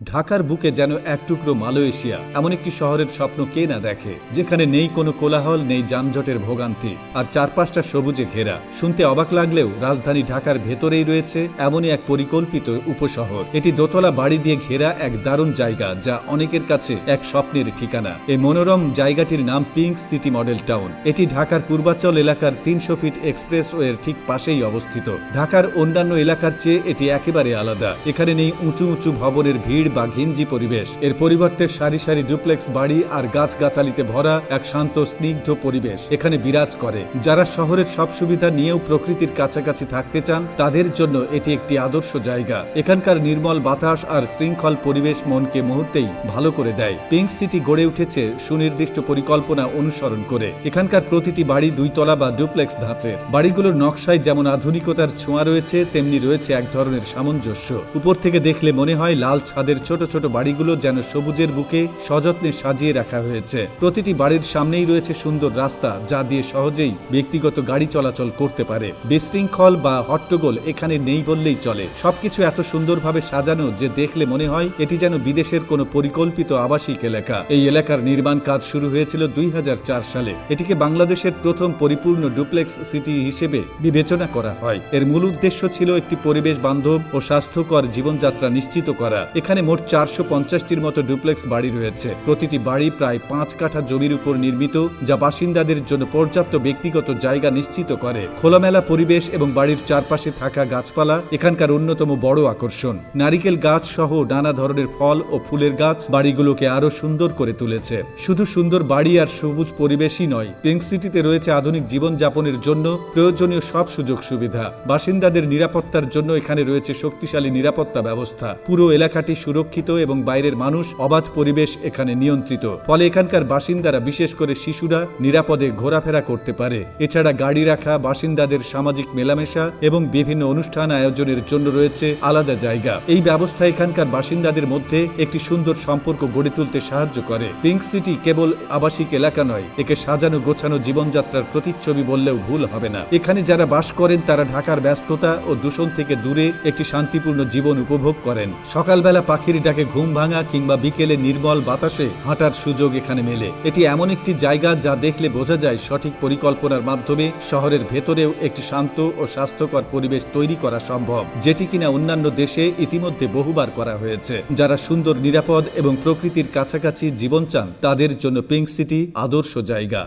ঢাকার বুকে যেন এক টুকরো মালয়েশিয়া, এমন একটি শহরের স্বপ্ন কে না দেখে? যেখানে নেই কোনো কোলাহল, নেই যানজটের ভোগান্তি, আর চারপাশটা সবুজে ঘেরা। শুনতে অবাক লাগলেও রাজধানী ঢাকার ভেতরেই রয়েছে এমনই এক পরিকল্পিত উপশহর। এটি দোতলা বাড়ি দিয়ে ঘেরা এক দারুণ জায়গা, যা অনেকের কাছে এক স্বপ্নের ঠিকানা। এই মনোরম জায়গাটির নাম পিঙ্ক সিটি মডেল টাউন। এটি ঢাকার পূর্বাচল এলাকার তিনশো ফিট এক্সপ্রেসওয়ের ঠিক পাশেই অবস্থিত। ঢাকার অন্যান্য এলাকার চেয়ে এটি একেবারে আলাদা। এখানে নেই উঁচু উঁচু ভবনের ভিড় বা ঘিঞ্জি পরিবেশ। এর পরিবর্তে সারি সারি ডুপ্লেক্স বাড়ি আর গাছগাছালিতে ভরা এক শান্ত, স্নিগ্ধ পরিবেশ এখানে বিরাজ করে। যারা শহরের সব সুবিধা নিয়েও প্রকৃতির কাছাকাছি থাকতে চান, তাদের জন্য এটি একটি আদর্শ জায়গা। এখানকার নির্মল বাতাস আর শৃঙ্খল পরিবেশ মনকে মুহূর্তেই ভালো করে দেয়। পিঙ্ক সিটি গড়ে উঠেছে সুনির্দিষ্ট পরিকল্পনা অনুসরণ করে। এখানকার প্রতিটি বাড়ি দুইতলা বা ডুপ্লেক্স ধাঁচের। বাড়িগুলোর নকশায় যেমন আধুনিকতার ছোঁয়া রয়েছে, তেমনি রয়েছে এক ধরনের সামঞ্জস্য। উপর থেকে দেখলে মনে হয় লাল ছাদের ছোট ছোট বাড়িগুলো যেন সবুজের বুকে সযত্নে সাজিয়ে রাখা হয়েছে। প্রতিটি বাড়ির সামনেই রয়েছে সুন্দর রাস্তা, যা দিয়ে সহজেই ব্যক্তিগত গাড়ি চলাচল করতে পারে। বিশৃঙ্খল বা হট্টগোল এখানে নেই বললেই চলে। সবকিছু এত সুন্দরভাবে সাজানো যে দেখলে মনে হয় এটি যেন বিদেশের কোনো পরিকল্পিত আবাসিক এলাকা। এই এলাকার নির্মাণ কাজ শুরু হয়েছিল দুই হাজার চার সালে। এটিকে বাংলাদেশের প্রথম পরিপূর্ণ ডুপ্লেক্স সিটি হিসেবে বিবেচনা করা হয়। এর মূল উদ্দেশ্য ছিল একটি পরিবেশ বান্ধব ও স্বাস্থ্যকর জীবনযাত্রা নিশ্চিত করা। এখানে মোট চারশো পঞ্চাশটির মতো ডুপ্লেক্স বাড়ি রয়েছে। প্রতিটি বাড়ি প্রায় পাঁচ কাঠা জমির উপর নির্মিত, যা বাসিন্দাদের জন্য পর্যাপ্ত ব্যক্তিগত জায়গা নিশ্চিত করে। খোলামেলা পরিবেশ এবং বাড়ির চারপাশে থাকা গাছপালা এখানকার অন্যতম বড় আকর্ষণ। নারিকেল গাছ সহ নানা ধরনের ফল ও ফুলের গাছ বাড়িগুলোকে আরও সুন্দর করে তুলেছে। শুধু সুন্দর বাড়ি আর সবুজ পরিবেশই নয়, পিঙ্ক সিটিতে রয়েছে আধুনিক জীবনযাপনের জন্য প্রয়োজনীয় সব সুযোগ সুবিধা। বাসিন্দাদের নিরাপত্তার জন্য এখানে রয়েছে শক্তিশালী নিরাপত্তা ব্যবস্থা। পুরো এলাকাটি সুরক্ষিত এবং বাইরের মানুষ অবাধ পরিবেশ এখানে নিয়ন্ত্রিত। ফলে এখানকার বাসিন্দারা বিশেষ করে শিশুরা নিরাপদে ঘোরাফেরা করতে পারে। এছাড়া গাড়ি রাখা, বাসিন্দাদের সামাজিক মেলামেশা এবং বিভিন্ন অনুষ্ঠান আয়োজনের জন্য রয়েছে আলাদা জায়গা। এই ব্যবস্থা এখানকার বাসিন্দাদের মধ্যে একটি সুন্দর সম্পর্ক গড়ে তুলতে সাহায্য করে। পিঙ্ক সিটি কেবল আবাসিক এলাকা নয়, একে সাজানো গোছানো জীবনযাত্রার প্রতিচ্ছবি বললেও ভুল হবে না। এখানে যারা বাস করেন, তারা ঢাকার ব্যস্ততা ও দূষণ থেকে দূরে একটি শান্তিপূর্ণ জীবন উপভোগ করেন। সকালবেলা পাখির ডাকে ঘুম ভাঙা কিংবা বিকেলে নির্মল বাতাসে হাঁটার সুযোগ এখানে মেলে। এটি এমন একটি জায়গা যা দেখলে বোঝা যায় সঠিক পরিকল্পনার মাধ্যমে শহরের ভেতরেও একটি শান্ত ও স্বাস্থ্যকর পরিবেশ তৈরি করা সম্ভব, যেটি কিনা অন্যান্য দেশে ইতিমধ্যে বহুবার করা হয়েছে। যারা সুন্দর, নিরাপদ এবং প্রকৃতির কাছাকাছি জীবন চান, তাদের জন্য পিঙ্ক সিটি আদর্শ জায়গা।